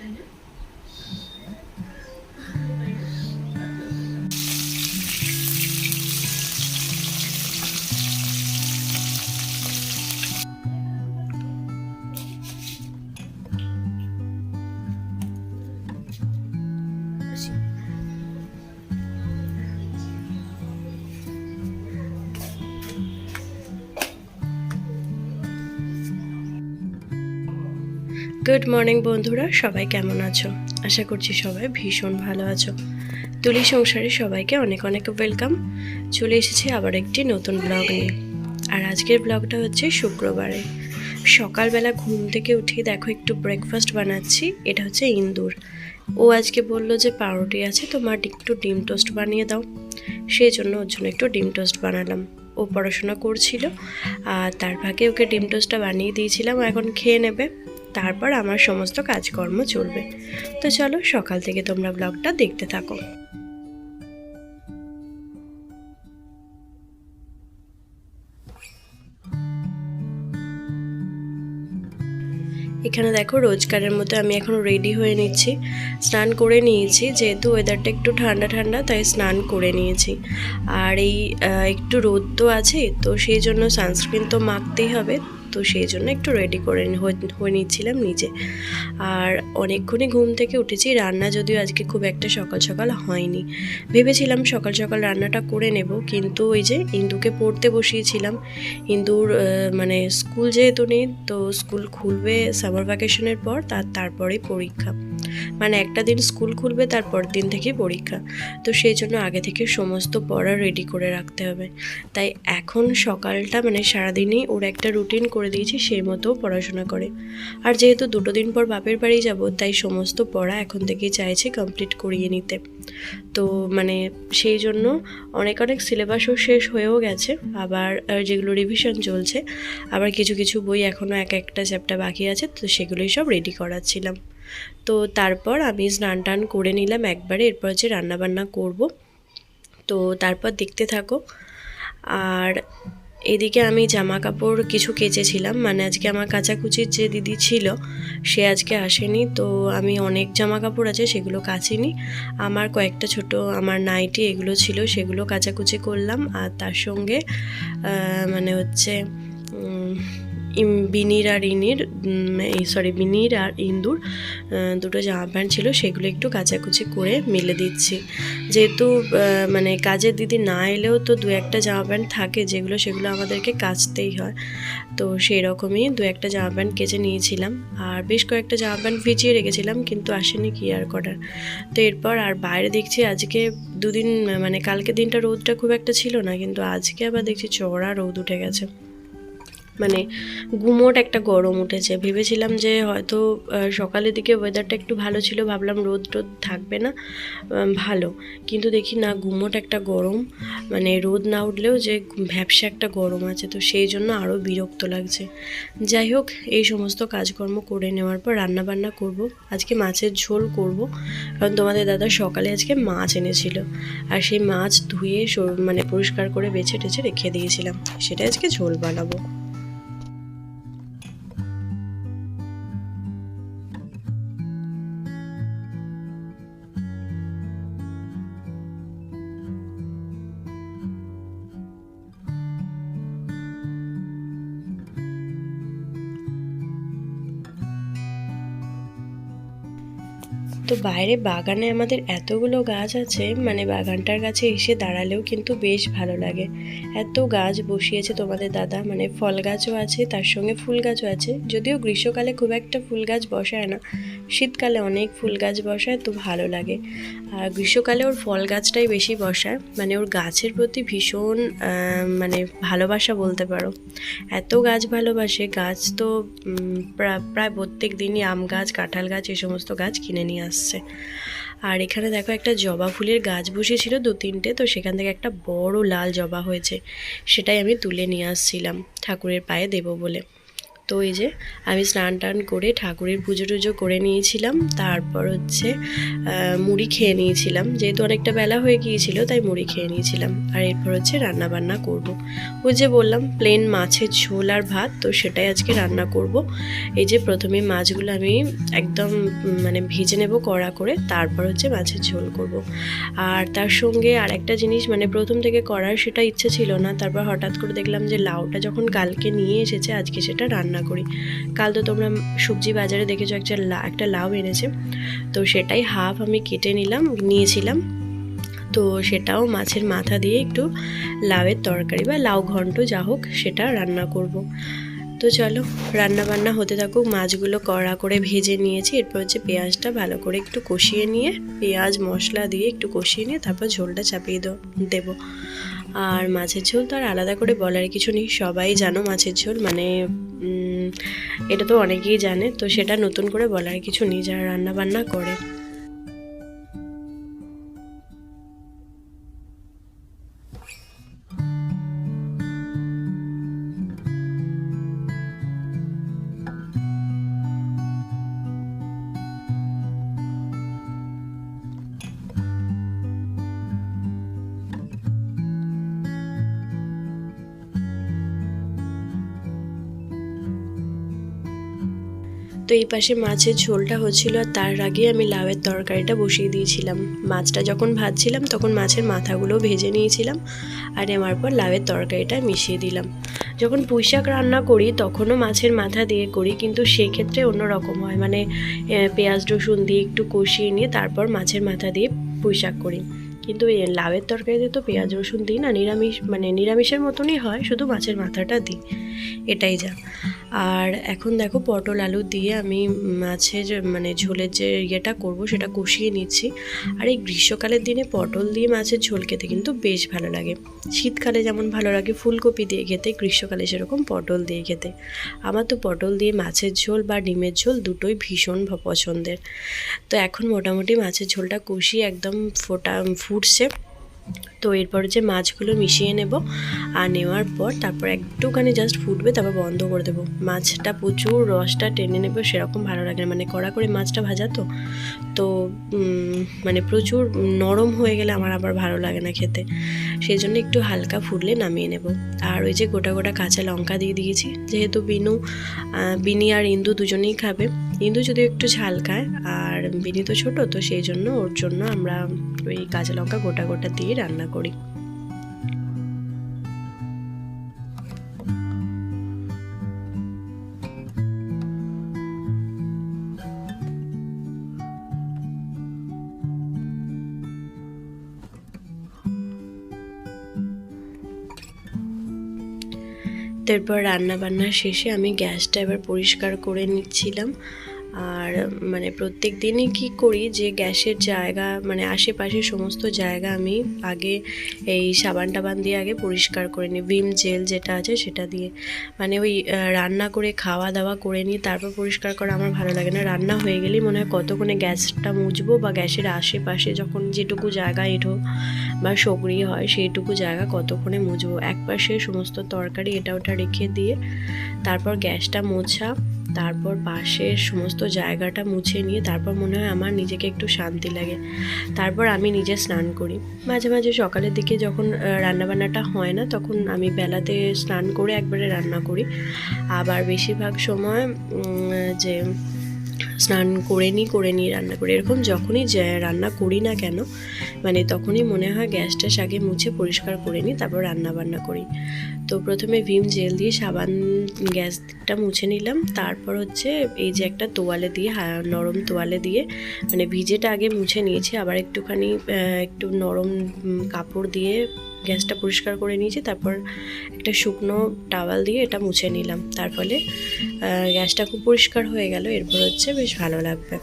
Mm-hmm. Good morning বন্ধুরা, সবাই কেমন আছো? আশা করছি সবাই ভীষণ ভালো আছো। তুলি সংসারে সবাইকে অনেক অনেক ওয়েলকাম। চলে এসেছি আবার একটি নতুন ব্লগ নিয়ে। আর আজকের ব্লগটা হচ্ছে শুক্রবারে। সকালবেলা ঘুম থেকে উঠে দেখো একটু ব্রেকফাস্ট বানাচ্ছি, এটা হচ্ছে ইন্দুর। ও আজকে বলল যে পাউরুটি আছে, তো মা একটু ডিম টোস্ট বানিয়ে দাও। সেই জন্য ওর জন্য একটু ডিম টোস্ট বানালাম। ও পড়াশোনা করছিল, আর তার ভাগে ওকে ডিম টোস্টটা বানিয়ে দিয়েছিলাম, এখন খেয়ে নেবে। তারপর আমার সমস্ত কাজকর্ম চলবে। তো চলো, সকাল থেকে তোমরা ব্লগটা দেখতে থাকো। এখানে দেখো, রোজকারের মতো আমি এখন রেডি হয়ে নিচ্ছি। স্নান করে নিয়েছি, যেহেতু ওয়েদারটা একটু ঠান্ডা ঠান্ডা, তাই স্নান করে নিয়েছি। আর এই একটু রোদ তো আছে তো সেই জন্য সানস্ক্রিন তো মাখতেই হবে। তো সেই জন্য একটু রেডি করে হয়ে নিচ্ছিলাম নিজে। আর অনেকক্ষণই ঘুম থেকে উঠেছি, রান্না যদিও আজকে খুব একটা সকাল সকাল হয়নি। ভেবেছিলাম সকাল সকাল রান্নাটা করে নেব, কিন্তু ওই যে ইন্দুকে পড়তে বসিয়েছিলাম। ইন্দুর মানে স্কুল যেহেতু নেই, তো স্কুল খুলবে সামার ভ্যাকেশনের পর তার তারপরেই পরীক্ষা। মানে একটা দিন স্কুল খুলবে তারপর দিন থেকেই পরীক্ষা। তো সেই জন্য আগে থেকে সমস্ত পড়া রেডি করে রাখতে হবে। তাই এখন সকালটা মানে সারাদিনই ওর একটা রুটিন করে দিয়েছি, সেই মতো পড়াশোনা করে। আর যেহেতু দুটো দিন পর বাপের বাড়ি যাব, তাই সমস্ত পড়া এখন থেকেই চাইছে কমপ্লিট করিয়ে নিতে। তো মানে সেই জন্য অনেক অনেক সিলেবাসও শেষ হয়েও গেছে। আবার যেগুলো রিভিশন চলছে, আবার কিছু কিছু বই এখনও এক একটা চ্যাপ্টার বাকি আছে, তো সেগুলোই সব রেডি করাচ্ছিলাম। তো তারপর আমি স্নান টান করে নিলাম একবারে, এরপর যে রান্নাবান্না করব। তো তারপর দেখতে থাকো। আর এদিকে আমি জামা কাপড় কিছু কেচেছিলাম মানে আজকে আমার কাচাকুচির যে দিদি ছিল, সে আজকে আসেনি, তো আমি অনেক জামা কাপড় আছে সেগুলো কাচিনি। আমার কয়েকটা ছোট, আমার নাইটি এগুলো ছিল, সেগুলো কাচাকুচি করলাম। আর তার সঙ্গে মানে হচ্ছে বিনির আর ইনির সরি বিনির আর ইন্দুর দুটো জামা প্যান্ট ছিল, সেগুলো একটু কাচাকুচি করে মেলে দিচ্ছি। যেহেতু মানে কাজের দিদি না এলেও তো দু একটা জামা প্যান্ট থাকে, যেগুলো, সেগুলো আমাদেরকে কাচতেই হয়। তো সেই রকমই দু একটা জামা প্যান্ট কেচে নিয়েছিলাম। আর বেশ কয়েকটা জামা প্যান্ট ভিজিয়ে রেখেছিলাম, কিন্তু আসেনি কি আর করার। তো এরপর আর বাইরে দেখছি, আজকে দুদিন মানে কালকে দিনটা রোদটা খুব একটা ছিল না, কিন্তু আজকে আবার দেখছি চড়া রোদ উঠে গেছে। মানে গুমোট একটা গরম উঠেছে। ভেবেছিলাম যে হয়তো সকালের দিকে ওয়েদারটা একটু ভালো ছিল, ভাবলাম রোদ টোদ থাকবে না ভালো। কিন্তু দেখি না, গুমোট একটা গরম মানে রোদ না উঠলেও যে ভ্যাবসা একটা গরম আছে, তো সেই জন্য আরও বিরক্ত লাগছে। যাই হোক, এই সমস্ত কাজকর্ম করে নেওয়ার পর রান্না বান্না করব, আজকে মাছের ঝোল করব, কারণ তোমাদের দাদা সকালে আজকে মাছ এনেছিল, আর সেই মাছ ধুয়ে মানে পরিষ্কার করে বেছে টেছে রেখে দিয়েছিলাম সেটা আজকে ঝোল বানাবো। তো বাইরে বাগানে আমাদের এতগুলো গাছ আছে মানে বাগানটার কাছে এসে দাঁড়ালেও কিন্তু বেশ ভালো লাগে। এত গাছ বসিয়েছে তোমাদের দাদা মানে ফল গাছও আছে, তার সঙ্গে ফুল গাছও আছে। যদিও গ্রীষ্মকালে খুব একটা ফুল গাছ বসায় না, শীতকালে অনেক ফুল গাছ বসায় তো ভালো লাগে। আর গ্রীষ্মকালে ওর ফল গাছটাই বেশি বসায় মানে ওর গাছের প্রতি ভীষণ মানে ভালোবাসা বলতে পারো। এত গাছ ভালোবাসে, গাছ তো প্রায় প্রত্যেক দিনই আম গাছ, কাঁঠাল গাছ এই সমস্ত গাছ কিনে নিয়ে আসছে। আর এখানে দেখো একটা জবা ফুলের গাছ বসেছিল দু তিনটে, তো সেখান থেকে একটা বড় লাল জবা হয়েছে, সেটাই আমি তুলে নিয়ে আসছিলাম ঠাকুরের পায়ে দেব বলে। তো এই যে আমি স্নান টান করে ঠাকুরের পুজো টুজো করে নিয়েছিলাম তারপর হচ্ছে মুড়ি খেয়ে নিয়েছিলাম যেহেতু অনেকটা বেলা হয়ে গিয়েছিল, তাই মুড়ি খেয়ে নিয়েছিলাম আর এরপর হচ্ছে রান্না বান্না করব। ওই যে বললাম প্লেন মাছের ঝোল আর ভাত, তো সেটাই আজকে রান্না করব। এই যে প্রথমে মাছগুলো আমি একদম মানে ভেজে নেব কড়া করে, তারপর হচ্ছে মাছের ঝোল করব। আর তার সঙ্গে আর একটা জিনিস মানে প্রথম থেকে করার সেটা ইচ্ছে ছিল না তারপর হঠাৎ করে দেখলাম যে লাউটা যখন কালকে নিয়ে এসেছে, আজকে সেটা রান্না করি। কাল তো তোমরা সবজি বাজারে দেখেছ, একটা একটা লাউ এনেছে। তো সেটাই হাফ আমি কেটে নিলাম, নিয়েছিলাম। তো সেটাও মাছের মাথা দিয়ে একটু লাউয়ের তরকারি বা লাউ ঘন্ট যা হোক সেটা রান্না করব। তো চলো, রান্না বান্না হতে থাকুক, মাছগুলো কড়া করে ভেজে নিয়েছি। এরপর হচ্ছে পেঁয়াজটা ভালো করে একটু কষিয়ে নিয়ে, পেঁয়াজ মশলা দিয়ে একটু কষিয়ে নিয়ে তারপর ঝোলটা চাপিয়ে দেবো। আর মাছের ঝোল তো আর আলাদা করে বলার কিছু নেই। সবাই জানো মাছের ঝোল মানে এটা তো অনেকেই জানে, তো সেটা নতুন করে বলার কিছু নেই যারা রান্না বান্না করে। তো এই পাশে মাছের ঝোলটা হচ্ছিল আর তার আগে আমি লাউয়ের তরকারিটা বসিয়ে দিয়েছিলাম। মাছটা যখন ভাজছিলাম তখন মাছের মাথাগুলো ভেজে নিয়েছিলাম আর নেওয়ার পর লাউয়ের তরকারিটা মিশিয়ে দিলাম। যখন পুঁইশাক রান্না করি তখনও মাছের মাথা দিয়ে করি কিন্তু সেক্ষেত্রে অন্যরকম হয়। মানে পেঁয়াজ রসুন দিয়ে একটু কষিয়ে নিয়ে তারপর মাছের মাথা দিয়ে পুঁইশাক করি। কিন্তু লাউয়ের তরকারিতে তো পেঁয়াজ রসুন দিই না, নিরামিষ মানে নিরামিষের মতনই হয়, শুধু মাছের মাথাটা দিই। এটাই যা। আর এখন দেখো পটল আলু দিয়ে আমি মাছের মানে ঝোলের যে ইয়েটা করব সেটা কষিয়ে নিচ্ছি। আর এই গ্রীষ্মকালের দিনে পটল দিয়ে মাছের ঝোল খেতে কিন্তু বেশ ভালো লাগে। শীতকালে যেমন ভালো লাগে ফুলকপি দিয়ে খেতে, গ্রীষ্মকালে সেরকম পটল দিয়ে খেতে। আমার তো পটল দিয়ে মাছের ঝোল বা ডিমের ঝোল দুটোই ভীষণ পছন্দের। তো এখন মোটামুটি মাছের ঝোলটা কষিয়ে একদম ফোটা ফুটছে। তো এরপর যে মাছগুলো মিশিয়ে নেব আর নেওয়ার পর তারপর একটুখানি জাস্ট ফুটবে তারপর বন্ধ করে দেবো। মাছটা প্রচুর রসটা টেনে নেবে, সেরকম ভালো লাগে না। মানে কড়া করে মাছটা ভাজা তো তো মানে প্রচুর নরম হয়ে গেলে আমার আবার ভালো লাগে না খেতে। সেই জন্য একটু হালকা ফুটলে নামিয়ে নেব। আর ওই যে গোটা গোটা কাঁচা লঙ্কা দিয়ে দিয়েছি, যেহেতু বিনু বিনি আর ইন্দু দুজনেই খাবে ইন্দু যদি একটু ঝাল খায়, আর বিনি তো ছোট, তো সেই জন্য ওর জন্য আমরা ওই কাঁচা লঙ্কা গোটা গোটা দিয়ে রান্না করি। তারপর রান্না বান্না শেষে আমি গ্যাসটা এবার পরিষ্কার করে নিচ্ছিলাম। আর মানে প্রত্যেক দিনই কি করি যে গ্যাসের জায়গা মানে আশেপাশে সমস্ত জায়গা আমি আগে এই সাবান টাবান দিয়ে আগে পরিষ্কার করে নিই, ভিম জেল যেটা আছে সেটা দিয়ে। মানে ওই রান্না করে খাওয়া দাওয়া করে নিই, তারপর পরিষ্কার করা আমার ভালো লাগে না। রান্না হয়ে গেলেই মনে হয় কতক্ষণে গ্যাসটা মুছবো বা গ্যাসের আশেপাশে যখন যেটুকু জায়গা এঁঠো বা সগড়ি হয় সেইটুকু জায়গা কতক্ষণে মুছবো। এক পাশে সমস্ত তরকারি এটা ওটা রেখে দিয়ে তারপর গ্যাসটা মোছা তারপর পাশের সমস্ত জায়গাটা মুছে নিয়ে তারপর মনে হয় আমার নিজেকে একটু শান্তি লাগে। তারপর আমি নিজে স্নান করি। মাঝে মাঝে সকালের দিকে যখন রান্নাবান্নাটা হয় না তখন আমি বেলাতে স্নান করে একবারে রান্না করি। আবার বেশিরভাগ সময় যে স্নান করে নিই করে নিই রান্না করি। এরকম যখনই রান্না করি না কেন মানে তখনই মনে হয় গ্যাসটা আগে মুছে পরিষ্কার করে নিই তারপর রান্না বান্না করি। তো প্রথমে ভিম জেল দিয়ে সাবান, গ্যাসটা মুছে নিলাম। তারপর হচ্ছে এই যে একটা তোয়ালে দিয়ে নরম তোয়ালে দিয়ে মানে ভিজেটা আগে মুছে নিয়েছি। আবার একটুখানি একটু নরম কাপড় দিয়ে গ্যাসটা পরিষ্কার করে নিয়েছি, তারপর একটা শুকনো টাওয়াল দিয়ে এটা মুছে নিলাম। তার ফলে গ্যাসটা খুব পরিষ্কার হয়ে গেল, এরপর হচ্ছে বেশ ভালো লাগবে।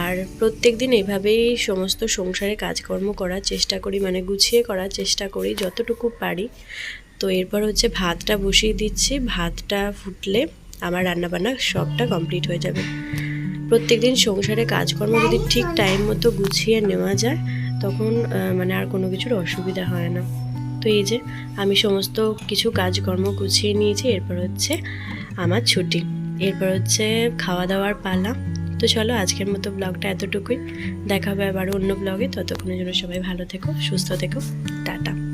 আর প্রত্যেক দিন এভাবেই সমস্ত সংসারে কাজকর্ম করার চেষ্টা করি মানে গুছিয়ে করার চেষ্টা করি, যতটুকু পারি। তো এরপর হচ্ছে ভাতটা বসিয়ে দিচ্ছি, ভাতটা ফুটলে আমার রান্নাবান্না সবটা কমপ্লিট হয়ে যাবে। প্রত্যেক দিন সংসারে কাজকর্ম যদি ঠিক টাইম মতো গুছিয়ে নেওয়া যায় তখন মানে আর কোনো কিছুর অসুবিধা হয় না। তো এই যে, আমি সমস্ত কিছু কাজকর্ম গুছিয়ে নিয়েছি, এরপর হচ্ছে আমার ছুটি। এরপর হচ্ছে খাওয়া দাওয়ার পালা। তো চলো, আজকের মতো ব্লগটা এতটুকুই। দেখা হবে আবার অন্য ব্লগে। ততক্ষণের জন্য সবাই ভালো থেকো, সুস্থ থেকো। টাটা।